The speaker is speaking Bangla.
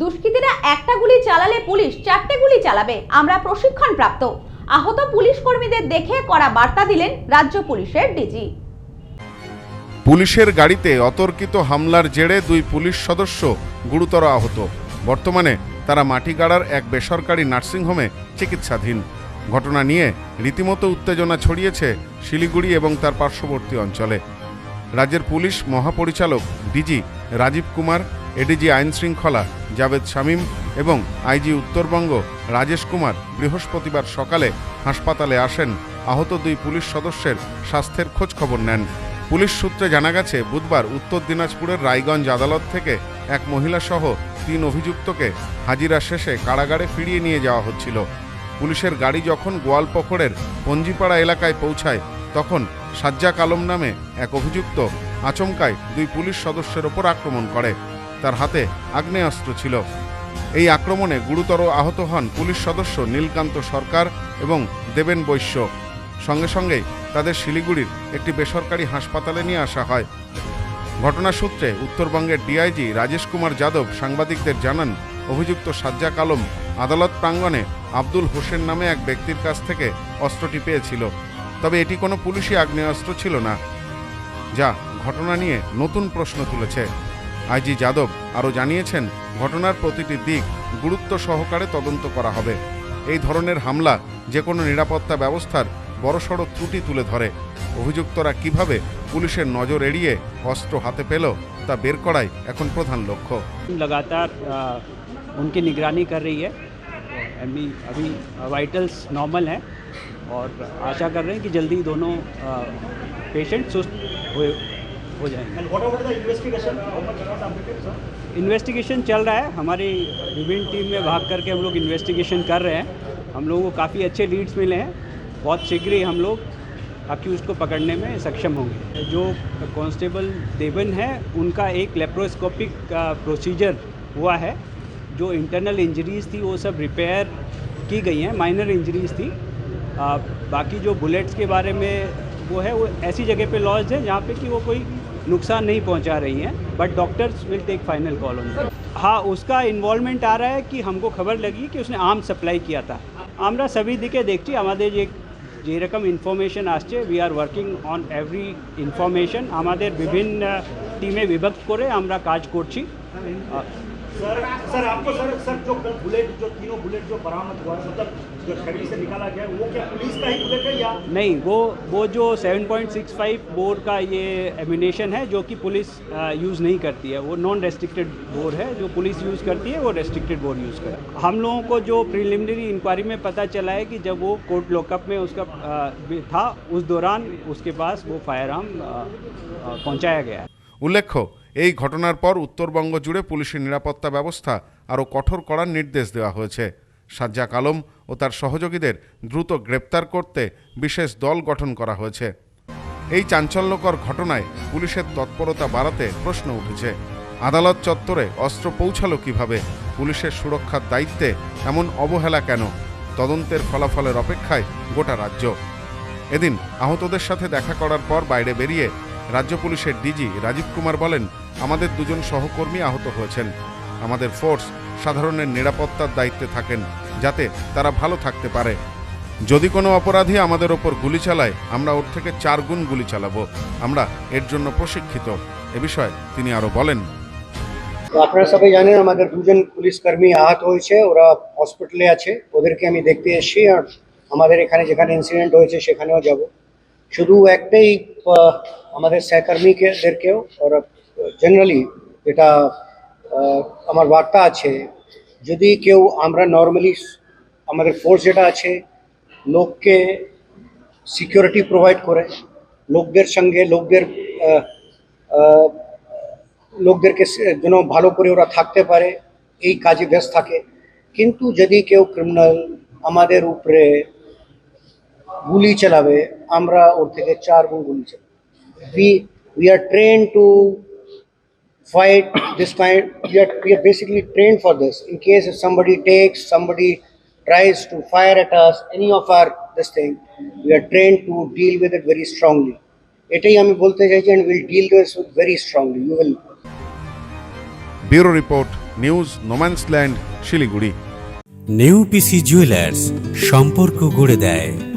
দুষ্কৃতীরা একটা গুলি চালালে পুলিশ চারটে গুলি চালাবে। আমরা প্রশিক্ষণ প্রাপ্ত আহত পুলিশ কর্মীদের দেখে করা বার্তা দিলেন রাজ্য পুলিশের ডিজি। পুলিশের গাড়িতে অতর্কিত হামলার জেরে দুই পুলিশ সদস্য গুরুতর আহত। বর্তমানে তারা মাটিগাড়ার এক বেসরকারি নার্সিংহোমে চিকিৎসাধীন। ঘটনা নিয়ে রীতিমতো উত্তেজনা ছড়িয়েছে শিলিগুড়ি এবং তার পার্শ্ববর্তী অঞ্চলে। রাজ্যের পুলিশ মহাপরিচালক ডিজি রাজীব কুমার এডিজি আইন শৃঙ্খলা জাভেদ শামীম এবং আইজি উত্তরবঙ্গ রাজেশ কুমার বৃহস্পতিবার সকালে হাসপাতালে আসেন। আহত দুই পুলিশ সদস্যের স্বাস্থ্যের খোঁজ খবর নেন। পুলিশ সূত্রে জানা গেছে, বুধবার উত্তর দিনাজপুরের রায়গঞ্জ আদালত থেকে এক মহিলা সহ তিন অভিযুক্তকে হাজিরা শেষে কারাগারে ফিরিয়ে নিয়ে যাওয়া হচ্ছিল। পুলিশের গাড়ি যখন গোয়ালপখরের পঞ্জিপাড়া এলাকায় পৌঁছায়, তখন সাজ্জাক আলম নামে এক অভিযুক্ত আচমকায় দুই পুলিশ সদস্যের ওপর আক্রমণ করে। তার হাতে আগ্নেয়াস্ত্র ছিল। এই আক্রমণে গুরুতর আহত হন পুলিশ সদস্য নীলকান্ত সরকার এবং দেবেন বৈশ্য। সঙ্গে সঙ্গেই তাদের শিলিগুড়ির একটি বেসরকারি হাসপাতালে নিয়ে আসা হয়। ঘটনা সূত্রে উত্তরবঙ্গের ডিআইজি রাজেশ কুমার যাদব সাংবাদিকদের জানান, অভিযুক্ত সাজ্জাক আলম আদালত প্রাঙ্গণে আব্দুল হোসেন নামে এক ব্যক্তির কাছ থেকে অস্ত্রটি পেয়েছিল। তবে এটি কোনো পুলিশি আগ্নেয়াস্ত্র ছিল না। যা ঘটনা নিয়ে নতুন প্রশ্ন তুলেছে। আইজি যাদব আরও জানিয়েছেন ঘটনার প্রতিটি দিক গুরুত্ব সহকারে তদন্ত করা হবে এই ধরনের হামলা যে কোনো নিরাপত্তা ব্যবস্থার বড়সড় ত্রুটি তুলে ধরে অভিযুক্তরা কিভাবে পুলিশের নজর এড়িয়ে অস্ত্র হাতে পেল তা বের করাই এখন প্রধান লক্ষ্য लगातार अ, उनकी निगरानी कर रही है अभी अभी वाइटल्स नॉर्मल हैं और आशा कर रहे हैं कि जल्दी दोनों पेशेंट सुस्त हो हो जाएँगे? इन्वेस्टिगेशन चल रहा है। हमारी विभिन्न टीम में भाग करके हम लोग इन्वेस्टिगेशन कर रहे हैं। हम लोगों को काफ़ी अच्छे लीड्स मिले हैं। बहुत शीघ्र ही हम लोग अक्यूज को पकड़ने में सक्षम होंगे। जो कांस्टेबल देवन है उनका एक लेप्रोस्कोपिक प्रोसीजर हुआ है। जो इंटरनल इंजरीज थी वो सब रिपेयर की गई हैं। माइनर इंजरीज थी। आ, बाकी जो बुलेट्स के बारे में वो है वो ऐसी जगह पे लॉज है जहाँ पे कि वो कोई नुकसान नहीं पहुंचा रही हैं but doctors will take final call on हाँ उसका इन्वॉल्वमेंट आ रहा है कि हमको खबर लगी कि उसने आम सप्लाई किया था আমরা সবই দিকে দেখছি আমাদের যে যেরকম ইনফরমেশন আসছে we are working on every information আমাদের বিভিন্ন টিমে বিভক্ত করে আমরা কাজ করছি আহ, सर सर आपको सर सर जो कल बुलेट जो तीनों बुलेट जो बरामद हुआ है मतलब जो से निकाला गया वो क्या पुलिस का ही बुलेट है या? नहीं वो वो जो 7.65 बोर का ये एमिनेशन है जो कि पुलिस यूज़ नहीं करती है। वो नॉन रेस्ट्रिक्टेड बोर है जो पुलिस यूज़ करती है वो रेस्ट्रिक्टेड बोर यूज़ कर हम लोगों को जो प्रिलिमिनरी इंक्वायरी में पता चला है कि जब वो कोर्ट लॉकअप में उसका था उस दौरान उसके पास वो फायर आर्म पहुँचाया गया है। उल्लेख এই ঘটনার পর উত্তরবঙ্গ জুড়ে পুলিশের নিরাপত্তা ব্যবস্থা আরও কঠোর করার নির্দেশ দেওয়া হয়েছে। সাজ্জাক আলম ও তার সহযোগীদের দ্রুত গ্রেপ্তার করতে বিশেষ দল গঠন করা হয়েছে। এই চাঞ্চল্যকর ঘটনায় পুলিশের তৎপরতা বাড়াতে প্রশ্ন উঠেছে। আদালত চত্বরে অস্ত্র পৌঁছালো কীভাবে? পুলিশের সুরক্ষার দায়িত্বে এমন অবহেলা কেন? তদন্তের ফলাফলের অপেক্ষায় গোটা রাজ্য। এদিন আহতদের সাথে দেখা করার পর বাইরে বেরিয়ে রাজ্য পুলিশের ডিজি রাজীব কুমার বলেন, আমাদের দুজন সহকর্মী আহত হয়েছেন। আমাদের ফোর্স সাধারণের নিরাপত্তার দায়িত্বে থাকেন, যাতে তারা ভালো থাকতে পারে। যদি কোনো অপরাধী আমাদের ওপর গুলি চালায়, আমরা ওর থেকে চার গুণ গুলি চালাবো। আমরা এর জন্য প্রশিক্ষিত। এ বিষয়ে তিনি আরও বলেন। আপনারা সবাই জানেন, আমাদের দুজন পুলিশ কর্মী আহত হয়েছে। ওরা হসপিটালে আছে। ওদেরকে আমি দেখতে এসেছি আর আমাদের এখানে যেখানে ইনসিডেন্ট হয়েছে, সেখানেও যাব। শুধু একটাই আমাদের সহকর্মীদেরকেও ওরা জেনারেলি এটা আমার বার্তা আছে, যদি কেউ আমরা নর্মালি আমাদের ফোর্স যেটা আছে, লোককে সিকিউরিটি প্রোভাইড করে, লোকদের সঙ্গে, লোকদের লোকদেরকে যেন ভালো করে ওরা থাকতে পারে, এই কাজে ব্যস্ত থাকে। কিন্তু যদি কেউ ক্রিমিনাল আমাদের উপরে গুলি চালাবে আমরা ওর থেকে চার গুণ গুলি চালাবো we we are trained to fight this kind we are, we are basically trained for this in case if somebody takes somebody tries to fire at us any of our this thing we are trained to deal with it very strongly এটাই আমি বলতে চাইছি and we'll deal this with very strongly you will bureau report news no man's land Siliguri new PC jewellers সম্পর্ক গড়ে দেয়